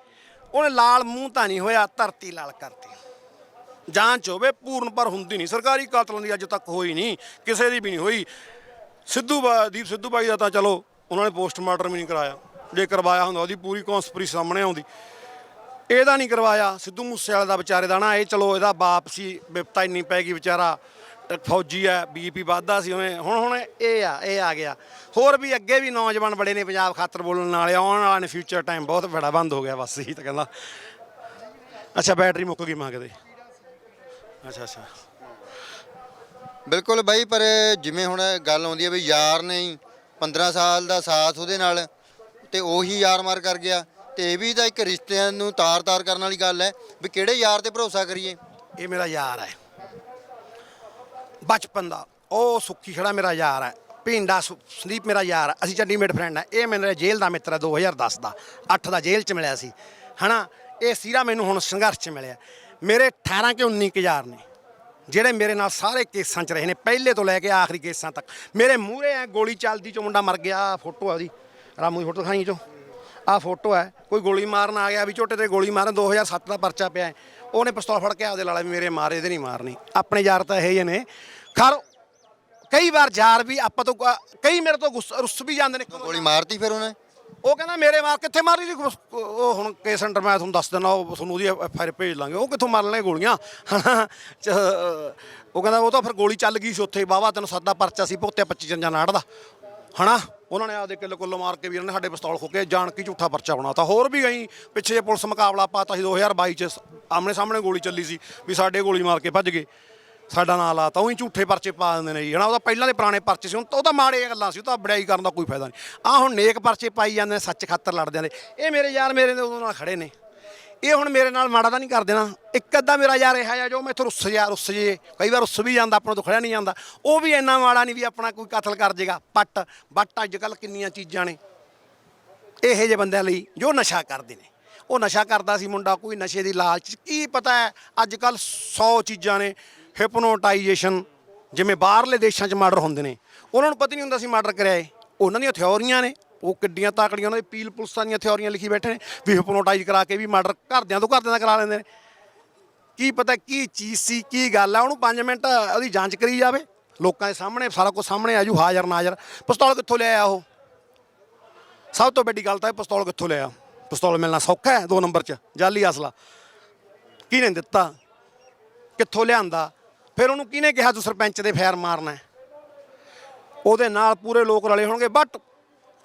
ਉਹਨੇ ਲਾਲ ਮੂੰਹ ਤਾਂ ਨਹੀਂ ਹੋਇਆ, ਧਰਤੀ ਲਾਲ ਕਰਤੀ। ਜਾਂਚ ਹੋਵੇ, ਪੂਰਨ ਪਰ ਹੁੰਦੀ ਨਹੀਂ। ਸਰਕਾਰੀ ਕਾਤਲਾਂ ਦੀ ਅੱਜ ਤੱਕ ਹੋਈ ਨਹੀਂ, ਕਿਸੇ ਦੀ ਵੀ ਨਹੀਂ ਹੋਈ। ਸਿੱਧੂ ਦੀਪ ਸਿੱਧੂ ਬਾਈ ਦਾ ਤਾਂ ਚਲੋ, ਉਹਨਾਂ ਨੇ ਪੋਸਟਮਾਰਟਮ ਵੀ ਨਹੀਂ ਕਰਾਇਆ। ਜੇ ਕਰਵਾਇਆ ਹੁੰਦਾ, ਉਹਦੀ ਪੂਰੀ ਕੌਂਸਪਰੀ ਸਾਹਮਣੇ ਆਉਂਦੀ। ਇਹਦਾ ਨਹੀਂ ਕਰਵਾਇਆ। ਸਿੱਧੂ ਮੂਸੇਵਾਲੇ ਦਾ ਵਿਚਾਰੇ ਦਾ ਨਾ, ਇਹ ਚਲੋ, ਇਹਦਾ ਬਾਪ ਸੀ ਬਿਪਤਾ ਇੰਨੀ ਪੈ ਗਈ ਵਿਚਾਰਾ। ਅਹ ਫੌਜੀ ਆ ਬੀਪੀ ਵੱਧਦਾ ਸੀ ਉਹਨੇ ਹੁਣ ਹੁਣ ਇਹ ਆ ਇਹ ਆ ਗਿਆ। ਹੋਰ ਵੀ ਅੱਗੇ ਵੀ ਨੌਜਵਾਨ ਬੜੇ ਨੇ ਪੰਜਾਬ ਖਾਤਰ ਬੋਲਣ ਵਾਲੇ ਆਉਣ ਵਾਲਾ ਨੇ ਫਿਊਚਰ ਟਾਈਮ ਬਹੁਤ ਬੜਾ ਬੰਦ ਹੋ ਗਿਆ ਬਸ ਇਹੀ ਤਾਂ ਕਹਿੰਦਾ ਅੱਛਾ ਬੈਟਰੀ ਮੁੱਕ ਗਈ ਮੰਗਦੇ ਅੱਛਾ ਅੱਛਾ। ਬਿਲਕੁਲ ਬਾਈ ਪਰ ਜਿਵੇਂ ਹੁਣ ਗੱਲ ਆਉਂਦੀ ਹੈ ਵੀ ਯਾਰ ਨੇ ਹੀ 15 ਸਾਲ ਦਾ ਸਾਥ ਉਹਦੇ ਨਾਲ ਤੇ ਉਹੀ ਯਾਰ ਮਾਰ ਕਰ ਗਿਆ। ਤੇ ਇਹ ਵੀ ਤਾਂ ਇੱਕ ਰਿਸ਼ਤਿਆਂ ਨੂੰ ਤਾਰ-ਤਾਰ ਕਰਨ ਵਾਲੀ ਗੱਲ ਹੈ ਵੀ ਕਿਹੜੇ ਯਾਰ ਤੇ ਭਰੋਸਾ ਕਰੀਏ? ਇਹ ਮੇਰਾ ਯਾਰ ਹੈ। ਬਚਪਨ ਦਾ। ਉਹ ਸੁੱਖੀ ਖੜਾ ਮੇਰਾ ਯਾਰ ਹੈ। ਪਿੰਡਾ ਸੁ- ਸੰਦੀਪ ਮੇਰਾ ਯਾਰ ਹੈ। ਅਸੀਂ ਚੰਡੀਮੇਟ ਫਰੈਂਡ ਹੈ। ਇਹ ਮੇਰੇ ਜੇਲ੍ਹ ਦਾ ਮਿੱਤਰ ਹੈ 2010 ਦਾ। 8 ਦਾ ਜੇਲ੍ਹ ਚ ਮਿਲਿਆ ਸੀ। ਹਨਾ? ਇਹ ਸੀਰਾ ਮੈਨੂੰ ਹੁਣ ਸੰਘਰਸ਼ ਚ ਮਿਲਿਆ। ਮੇਰੇ 18 ਕਿ 19 ਕੁ ਯਾਰ ਨੇ। ਜਿਹੜੇ ਮੇਰੇ ਨਾਲ ਸਾਰੇ ਕੇਸਾਂ 'ਚ ਰਹੇ ਨੇ। ਪਹਿਲੇ ਤੋਂ ਲੈ ਕੇ ਆਖਰੀ ਕੇਸਾਂ ਤੱਕ। ਮੇਰੇ ਮੂਹਰੇ ਐ ਗੋਲੀ ਚੱਲਦੀ ਚੋਂ ਮੁੰਡਾ ਮਰ ਗਿਆ। ਫੋਟੋ ਆ ਉਹਦੀ। ਰਾਮੂ ਦੀ ਫੋਟੋ ਦਿਖਾਈ ਚੋਂ ਆਹ ਫੋਟੋ ਹੈ ਕੋਈ ਗੋਲੀ ਮਾਰਨ ਆ ਗਿਆ ਵੀ ਝੋਟੇ ਤੇ ਗੋਲੀ ਮਾਰਨ 2007 ਦਾ ਪਰਚਾ ਪਿਆ ਹੈ। ਉਹਨੇ ਪਿਸਤੌਲ ਫੜ ਕੇ ਆਪਦੇ ਲਾਲਾ ਵੀ ਮੇਰੇ ਮਾਰੇ ਇਹਦੇ ਨਹੀਂ ਮਾਰਨੀ। ਆਪਣੇ ਯਾਰ ਤਾਂ ਇਹ ਨੇ। ਖਰ ਕਈ ਵਾਰ ਯਾਰ ਵੀ ਆਪਾਂ ਤੋਂ ਕ- ਕਈ ਮੇਰੇ ਤੋਂ ਗੁੱਸ- ਰੁੱਸ ਵੀ ਜਾਂਦੇ ਨੇ। ਗੋਲੀ ਮਾਰਤੀ ਫਿਰ ਉਹਨੇ? ਉਹ ਕਹਿੰਦਾ ਮੇਰੇ ਮਾਰ ਕਿੱਥੇ ਮਾਰੀ ਗੁੱਸ- ਉਹ ਹੁਣ ਕੇਸ ਅੰਡਰ ਮੈਂ ਤੁਹਾਨੂੰ ਦੱਸ ਦਿੰਦਾ ਉਹ ਤੁਹਾਨੂੰ ਉਹਦੀ ਐਫ ਆਈ ਭੇਜ ਲਾਂਗੇ। ਉਹ ਕਿੱਥੋਂ ਮਾਰਨੇ ਗੋਲੀਆਂ? ਹਨਾ ਚ- ਉਹ ਕਹਿੰਦਾ ਉਹ ਤਾਂ ਫਿਰ ਗੋਲੀ ਚੱਲ ਗਈ ਸੀ ਉੱਥੇ ਬਾਵਾ ਤੈਨੂੰ ਸੱਦਾ ਪਰਚਾ ਸੀ ਪੋਤੇ 25 ਜੰਜਾਂ ਨਾੜ ਦਾ ਹਨਾ? ਉਹਨਾਂ ਨੇ ਆਪਦੇ ਕਿੱਲ ਕੁੱਲ ਮਾਰ ਕੇ ਵੀਰ ਨੇ ਸਾਡੇ ਪਿਸਤੌਲ ਖੋਕੇ ਜਾਣ ਕੇ ਝੂਠਾ ਪਰਚਾ ਬਣਾਤਾ। ਹੋਰ ਵੀ ਗਈ ਪਿੱਛੇ ਜੇ ਪੁਲਿਸ ਮੁਕਾਬਲਾ ਪਾਤਾ ਸੀ 2022 ਚ ਆਮਣੇ ਸਾਹਮਣੇ ਗੋਲੀ ਚੱਲੀ ਸੀ ਵੀ ਸਾਡੇ ਗੋਲੀ ਮਾਰ ਕੇ ਭੱਜ ਗਏ। ਸਾਡਾ ਨਾਂ ਲਾਤਾ, ਉਹੀ ਝੂਠੇ ਪਰਚੇ ਪਾ ਦਿੰਦੇ ਨੇ ਜੀ, ਹਨਾ? ਉਹਦਾ ਪਹਿਲਾਂ ਦੇ ਪੁਰਾਣੇ ਪਰਚੇ ਸੀ, ਹੁਣ ਤਾਂ ਉਹ ਤਾਂ ਮਾੜੇ ਗੱਲਾਂ ਸੀ, ਉਹ ਤਾਂ ਬੜਾਈ ਕਰਨ ਦਾ ਕੋਈ ਫਾਇਦਾ ਨਹੀਂ। ਆ ਹੁਣ ਨੇਕ ਪਰਚੇ ਪਾਈ ਜਾਂਦੇ ਨੇ, ਸੱਚ ਖਾਤਰ ਲੜਦੇ ਨੇ ਇਹ ਮੇਰੇ ਯਾਰ ਮੇਰੇ ਦੇ ਉਦੋਂ ਨਾਲ ਖੜੇ ਨੇ। ਇਹ ਹੁਣ ਮੇਰੇ ਨਾਲ ਮਾੜਾ ਤਾਂ ਨਹੀਂ ਕਰ ਦੇਣਾ। ਇੱਕ ਅੱਧਾ ਮੇਰਾ ਯਾਰ ਇਹ ਆ ਜੋ ਮੈਥੋਂ ਰੁੱਸ ਜਾ, ਰੁੱਸ ਜੇ। ਕਈ ਵਾਰ ਰੁੱਸ ਵੀ ਜਾਂਦਾ, ਆਪਣਾ ਤੋਂ ਖੜਿਆ ਨਹੀਂ ਜਾਂਦਾ। ਉਹ ਵੀ ਇੰਨਾ ਮਾੜਾ ਨਹੀਂ ਵੀ ਆਪਣਾ ਕੋਈ ਕਤਲ ਕਰ ਜੇਗਾ। ਪੱਟ ਬੱਟ ਅੱਜ ਕੱਲ ਕਿੰਨੀਆਂ ਚੀਜ਼ਾਂ ਨੇ। ਇਹੋ ਜਿਹੇ ਬੰਦਿਆਂ ਲਈ ਜੋ ਨਸ਼ਾ ਕਰਦੇ ਨੇ। ਉਹ ਨਸ਼ਾ ਕਰਦਾ ਸੀ ਮੁੰਡਾ, ਕੋਈ ਨਸ਼ੇ ਦੀ ਲਾਲਚ। ਕੀ ਪਤਾ ਹੈ ਅੱਜ ਕੱਲ 100 ਚੀਜ਼ਾਂ ਨੇ। ਹਿਪਨੋਟਾਈਜੇਸ਼ਨ ਜਿਵੇਂ ਬਾਹਰਲੇ ਦੇਸ਼ਾਂ 'ਚ ਮਰਡਰ ਹੁੰਦੇ ਨੇ। ਉਹਨਾਂ ਨੂੰ ਪਤਾ ਨਹੀਂ ਹੁੰਦਾ ਸੀ ਮਰਡਰ ਕਰਿਆ ਏ ਉਹਨਾਂ ਦੀਆਂ ਥਿਉਰੀਆਂ ਨੇ। ਉਹ ਕਿੱਡੀਆਂ ਤਾਕੜੀਆਂ ਉਹਨਾਂ ਦੇ ਪੀਲ ਪੁਲਿਸਾਂ ਦੀਆਂ ਥਿਉਰੀਆਂ ਲਿਖੀ ਬੈਠੇ ਨੇ, ਵੀ ਹਿਪਨੋਟਾਈਜ਼ ਕਰਾ ਕੇ ਵੀ ਮਰਡਰ ਘਰਦਿਆਂ ਤੋਂ ਘਰਦਿਆਂ ਦਾ ਕਰਾ ਲੈਂਦੇ ਨੇ। ਕੀ ਪਤਾ ਕੀ ਚੀਜ਼ ਸੀ, ਕੀ ਗੱਲ ਆ, ਉਹਨੂੰ 5 ਮਿੰਟ ਉਹਦੀ ਜਾਂਚ ਕਰੀ ਜਾਵੇ। ਲੋਕਾਂ ਦੇ ਸਾਹਮਣੇ, ਸਾਰਾ ਕੁਝ ਸਾਹਮਣੇ ਆਜੂ ਹਾਜ਼ਰ ਨਾਜ਼ਰ। ਪਿਸਤੌਲ ਕਿੱਥੋਂ ਲਿਆਇਆ ਉਹ? ਸਭ ਤੋਂ ਵੱਡੀ ਗੱਲ ਤਾਂ ਇਹ ਪਿਸਤੌਲ ਕਿੱਥੋਂ ਲਿਆ? ਪਿਸਤੌਲ ਮਿਲਣਾ ਸੌਖਾ ਹੈ ਦੋ ਨੰਬਰ 'ਚ, ਜਾਲੀ ਅਸਲਾ। ਕਿਹਨੇ ਦਿੱਤਾ? ਕਿੱਥੋਂ ਲਿਆਂਦਾ? ਫਿਰ ਉਹਨੂੰ ਕਿਹਨੇ ਕਿਹਾ ਤੂੰ ਸਰਪੰਚ ਦੇ ਫੈਰ ਮਾਰਨਾ ਉਹਦੇ ਨਾਲ ਪੂਰੇ ਲੋਕ ਰਲੇ ਹੋਣਗੇ ਬਟ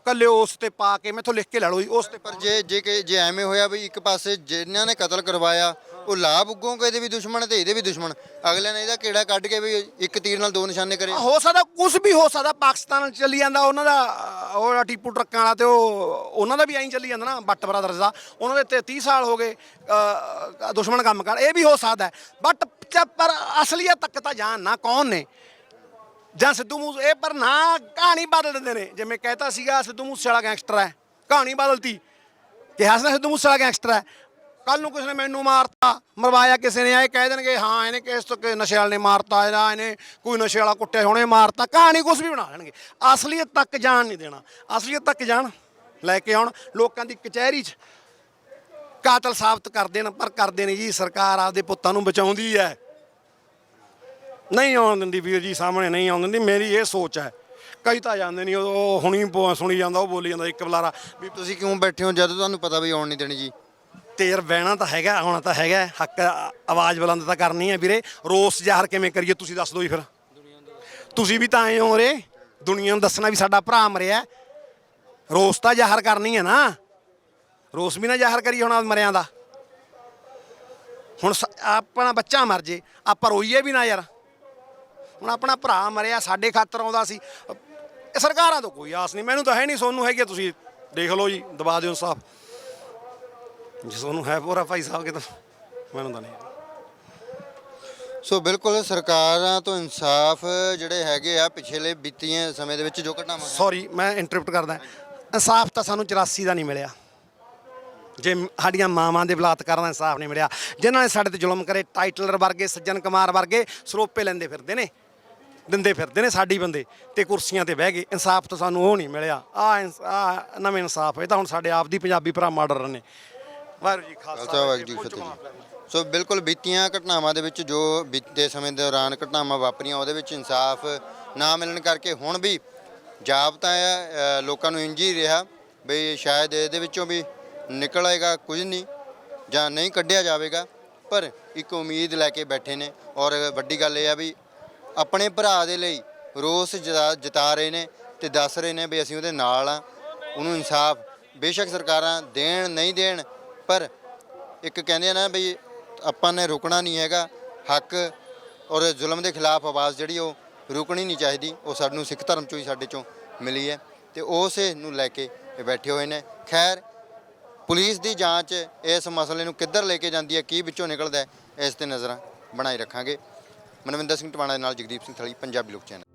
ਕੱਲੇ ਉਸ ਤੇ ਪਾ ਕੇ ਮੈਥੋਂ ਲਿਖ ਕੇ ਲੈ ਲਓ ਜੀ ਉਸ ਤੇ ਪਰ ਜੇ ਜੇ ਕਿ ਜੇ ਐਵੇਂ ਹੋਇਆ ਵੀ ਇੱਕ ਪਾਸੇ ਜਿਨ੍ਹਾਂ ਨੇ ਕਤਲ ਕਰਵਾਇਆ ਉਹ ਲਾਭ ਉਗੋਂ ਇਹਦੇ ਵੀ ਦੁਸ਼ਮਣ ਤੇ ਇਹਦੇ ਵੀ ਦੁਸ਼ਮਣ ਅਗਲੇ ਨੇ ਇਹਦਾ ਕਿਹੜਾ ਕੱਢ ਕੇ ਵੀ ਇੱਕ ਤੀਰ ਨਾਲ ਦੋ ਨਿਸ਼ਾਨੇ ਕਰੇ? ਹੋ ਸਕਦਾ ਕੁਝ ਵੀ ਹੋ ਸਕਦਾ ਪਾਕਿਸਤਾਨ ਨਾਲ ਚੱਲੀ ਜਾਂਦਾ ਉਹਨਾਂ ਦਾ ਉਹ ਟੀਪੂ ਟਰੱਕਾਂ ਵਾਲਾ ਤੇ ਉਹ ਉਹਨਾਂ ਦਾ ਵੀ ਐਂ ਚੱਲੀ ਜਾਂਦਾ ਨਾ ਬੱਟ ਬਰਾਦਰਸ ਦਾ ਉਹਨਾਂ ਦੇ ਤੇ 30 ਸਾਲ ਹੋ ਗਏ ਦੁਸ਼ਮਣ ਕੰਮ ਕਰ ਇਹ ਵੀ ਹੋ ਸਕਦਾ ਬਟ ਪਰ ਅਸਲੀਅਤ ਤੱਕ ਤਾਂ ਜਾਣ ਨਾ ਕੌਣ ਨੇ? ਜਾਂ ਸਿੱਧੂ ਮੂਸੇ ਇਹ ਪਰ ਨਾ ਕਹਾਣੀ ਬਦਲ ਦਿੰਦੇ ਨੇ। ਜਿਵੇਂ ਕਹਿਤਾ ਸੀਗਾ, ਸਿੱਧੂ ਮੂਸੇ ਵਾਲਾ ਗੈਂਗਸਟਰ ਹੈ। ਕਹਾਣੀ ਬਦਲਤੀ। ਕਿਹਾ ਸੀ ਨਾ ਸਿੱਧੂ ਮੂਸੇ ਵਾਲਾ ਗੈਂਗਸਟਰ ਹੈ। ਕੱਲ ਨੂੰ ਕਿਸੇ ਨੇ ਮੈਨੂੰ ਮਾਰਤਾ, ਮਰਵਾਇਆ ਕਿਸੇ ਨੇ ਇਹ ਕਹਿ ਦੇਣਗੇ, ਹਾਂ, ਇਹਨੇ ਕਿਸ ਤੋਂ ਨਸ਼ੇ ਵਾਲੇ ਨੇ ਮਾਰਤਾ, ਇਹਦਾ ਇਹਨੇ ਕੋਈ ਨਸ਼ੇ ਵਾਲਾ ਕੁੱਟਿਆ ਹੋਣੇ ਮਾਰਤਾ। ਕਹਾਣੀ ਕੁਝ ਵੀ ਬਣਾ ਲੈਣਗੇ। ਅਸਲੀਅਤ ਤੱਕ ਜਾਣ ਨਹੀਂ ਦੇਣਾ। ਅਸਲੀਅਤ ਤੱਕ ਜਾਣ। ਲੈ ਕੇ ਆਉਣ। ਲੋਕਾਂ ਦੀ ਕਚਹਿਰੀ 'ਚ ਕਾਤਲ ਸਾਬਤ ਕਰ ਦੇਣ, ਪਰ ਕਰਦੇ ਨੇ ਜੀ, ਸਰਕਾਰ ਆਪਦੇ ਪੁੱਤਾਂ ਨੂੰ ਬਚਾਉਂਦੀ ਹੈ। ਨਹੀਂ ਆਉਣ ਦਿੰਦੀ ਵੀਰ ਜੀ ਸਾਹਮਣੇ ਨਹੀਂ ਆਉਣ ਦਿੰਦੀ ਮੇਰੀ ਇਹ ਸੋਚ ਹੈ। ਕਈ ਤਾਂ ਜਾਂਦੇ ਨਹੀਂ ਉਹ ਹੁਣੀ ਬੋ- ਸੁਣੀ ਜਾਂਦਾ ਉਹ ਬੋਲੀ ਜਾਂਦਾ ਇੱਕ ਬਲਾਰਾ। ਵੀ ਤੁਸੀਂ ਕਿਉਂ ਬੈਠੇ ਹੋ? ਜਦੋਂ ਤੁਹਾਨੂੰ ਪਤਾ ਵੀ ਆਉਣ ਨਹੀਂ ਦੇਣੀ ਜੀ। ਤੇਰ ਬਹਿਣਾ ਤਾਂ ਹੈਗਾ ਆਉਣਾ ਤਾਂ ਹੈਗਾ ਹੱਕ ਆਵਾਜ਼ ਬੁਲੰਦ ਤਾਂ ਕਰਨੀ ਹੈ ਵੀਰੇ। ਰੋਸ ਜ਼ਾਹਰ ਕਿਵੇਂ ਕਰੀਏ ਤੁਸੀਂ ਦੱਸ ਦਿਓ ਜੀ ਫਿਰ। ਤੁਸੀਂ ਵੀ ਤਾਂ ਆਏ ਹੋ ਰੇ ਦੁਨੀਆ ਨੂੰ ਦੱਸਣਾ ਵੀ ਸਾਡਾ ਭਰਾ ਮਰਿਆ। ਰੋਸ ਤਾਂ ਜ਼ਾਹਰ ਕਰਨੀ ਹੈ ਨਾ। ਰੋਸ ਵੀ ਨਾ ਜ਼ਾਹਰ ਕਰੀ ਹੁਣ ਮਰਿਆਂ ਦਾ। ਹੁਣ ਸ- ਆਪਣਾ ਬੱਚਾ ਮਰ ਜੇ ਆਪਾਂ ਰੋਈਏ ਵੀ ਨਾ ਯਾਰ। ਹੁਣ ਆਪਣਾ ਭਰਾ ਮਰਿਆ ਸਾਡੇ ਖਾਤਰ ਆਉਂਦਾ ਸੀ। ਇਹ ਸਰਕਾਰਾਂ ਤੋਂ ਕੋਈ ਆਸ ਨਹੀਂ। ਮੈਨੂੰ ਤਾਂ ਹੈ ਨਹੀਂ ਸੋਨੂੰ ਹੈਗੀ ਆ, ਤੁਸੀਂ ਦੇਖ ਲਓ ਜੀ ਦਬਾ ਦਿਓ ਇਨਸਾਫ। ਜੇ ਸੋਨੂੰ ਹੈ ਪੂਰਾ ਭਾਈ ਸਾਹਿਬ ਕਿਤੇ ਮੈਨੂੰ ਤਾਂ ਨਹੀਂ ਸੋ ਬਿਲਕੁਲ ਸਰਕਾਰਾਂ ਤੋਂ ਇਨਸਾਫ ਜਿਹੜੇ ਹੈਗੇ ਆ ਪਿਛਲੇ ਬੀਤੀਆਂ ਸਮੇਂ ਦੇ ਵਿੱਚ ਜੋ ਘਟਨਾਵਾਂ ਸੌਰੀ ਮੈਂ ਇੰਟਰਪਟ ਕਰਦਾ। ਇਨਸਾਫ ਤਾਂ ਸਾਨੂੰ 84 ਦਾ ਨਹੀਂ ਮਿਲਿਆ। ਜੇ ਮ- ਸਾਡੀਆਂ ਮਾਵਾਂ ਦੇ ਬਲਾਤਕਾਰਾਂ ਦਾ ਇਨਸਾਫ ਨਹੀਂ ਮਿਲਿਆ ਜਿਨ੍ਹਾਂ ਨੇ ਸਾਡੇ ਤੇ ਜ਼ੁਲਮ ਕਰੇ ਟਾਈਟਲਰ ਵਰਗੇ ਸੱਜਣ ਕੁਮਾਰ ਵਰਗੇ ਸਰੋਪੇ ਲੈਂਦੇ ਫਿਰਦੇ ਨੇ ਦਿੰਦੇ ਫਿਰਦੇ ਨੇ ਸਾਡੀ ਬੰਦੇ ਤੇ ਕੁਰਸੀਆਂ ਤੇ ਬਹਿ ਗਏ। ਇਨਸਾਫ ਤਾਂ ਸਾਨੂੰ ਉਹ ਨਹੀਂ ਮਿਲਿਆ। ਆ ਆ ਨਵੇਂ ਇਨਸਾਫ ਇਹ ਤਾਂ ਹੁਣ ਸਾਡੇ ਆਪ ਦੀ ਪੰਜਾਬੀ ਭਰਾ ਮਾਡਰਨ ਨੇ। ਵਾਹਿਗੁਰੂ ਜੀ ਖਾਲਸਾ ਵਾਹਿਗੁਰੂ ਜੀ ਫਤਿਹ। ਸੋ ਬਿਲਕੁਲ ਬੀਤੀਆਂ ਘਟਨਾਵਾਂ ਦੇ ਵਿੱਚ ਜੋ ਬੀਤੇ ਸਮੇਂ ਦੌਰਾਨ ਘਟਨਾਵਾਂ ਵਾਪਰੀਆਂ ਉਹਦੇ ਵਿੱਚ ਇਨਸਾਫ ਨਾ ਮਿਲਣ ਕਰਕੇ ਹੁਣ ਵੀ ਜਾਬਤਾ ਹੈ ਅ, ਲੋਕਾਂ ਨੂੰ ਇੰਝ ਹੀ ਰਿਹਾ ਵੀ ਸ਼ਾਇਦ ਇਹਦੇ ਵਿੱਚੋਂ ਵੀ ਨਿਕਲ ਆਏਗਾ ਕੁਝ ਨਹੀਂ ਜਾਂ ਨਹੀਂ ਕੱਢਿਆ ਜਾਵੇਗਾ। ਪਰ ਇੱਕ ਉਮੀਦ ਲੈ ਕੇ ਬੈਠੇ ਨੇ ਔਰ ਵੱਡੀ ਗੱਲ ਇਹ ਆ ਵੀ ਆਪਣੇ ਭਰਾ ਦੇ ਲਈ ਰੋਸ ਜਤਾ- ਜਤਾ ਰਹੇ ਨੇ ਤੇ ਦੱਸ ਰਹੇ ਨੇ ਵੀ ਅਸੀਂ ਉਹਦੇ ਨਾਲ ਆ ਉਹਨੂੰ ਇਨਸਾਫ ਬੇਸ਼ੱਕ ਸਰਕਾਰਾਂ ਦੇਣ ਨਹੀਂ ਦੇਣ, ਪਰ ਇੱਕ ਕਹਿੰਦੇ ਆ ਨਾ ਵੀ ਆਪਾਂ ਨੇ ਰੁਕਣਾ ਨਹੀਂ ਹੈਗਾ, ਹੱਕ ਔਰ ਜ਼ੁਲਮ ਦੇ ਖਿਲਾਫ ਆਵਾਜ਼ ਜਿਹੜੀ ਉਹ ਰੁਕਣੀ ਨਹੀਂ ਚਾਹੀਦੀ, ਉਹ ਸਾਨੂੰ ਸਿੱਖ ਧਰਮ ਚੋਂ ਹੀ ਸਾਡੇ ਚੋਂ ਮਿਲੀ ਹੈ ਤੇ ਉਸੇ ਨੂੰ ਲੈ ਕੇ ਇਹ ਬੈਠੇ ਹੋਏ ਨੇ। ਖੈਰ, ਪੁਲਿਸ ਦੀ ਜਾਂਚ ਇਸ ਮਸਲੇ ਨੂੰ ਕਿੱਧਰ ਲੈ ਕੇ ਜਾਂਦੀ ਹੈ, ਕੀ ਵਿੱਚੋਂ ਨਿਕਲਦਾ ਇਸ ਤੇ ਨਜ਼ਰਾਂ ਬਣਾਈ ਰੱਖਾਂਗੇ। ਮਨਵਿੰਦਰ ਸਿੰਘ ਟਵਾਣਾ ਦੇ ਨਾਲ ਜਗਦੀਪ ਸਿੰਘ ਥਲੀ ਪੰਜਾਬੀ ਲੋਕ ਚੈਨਲ।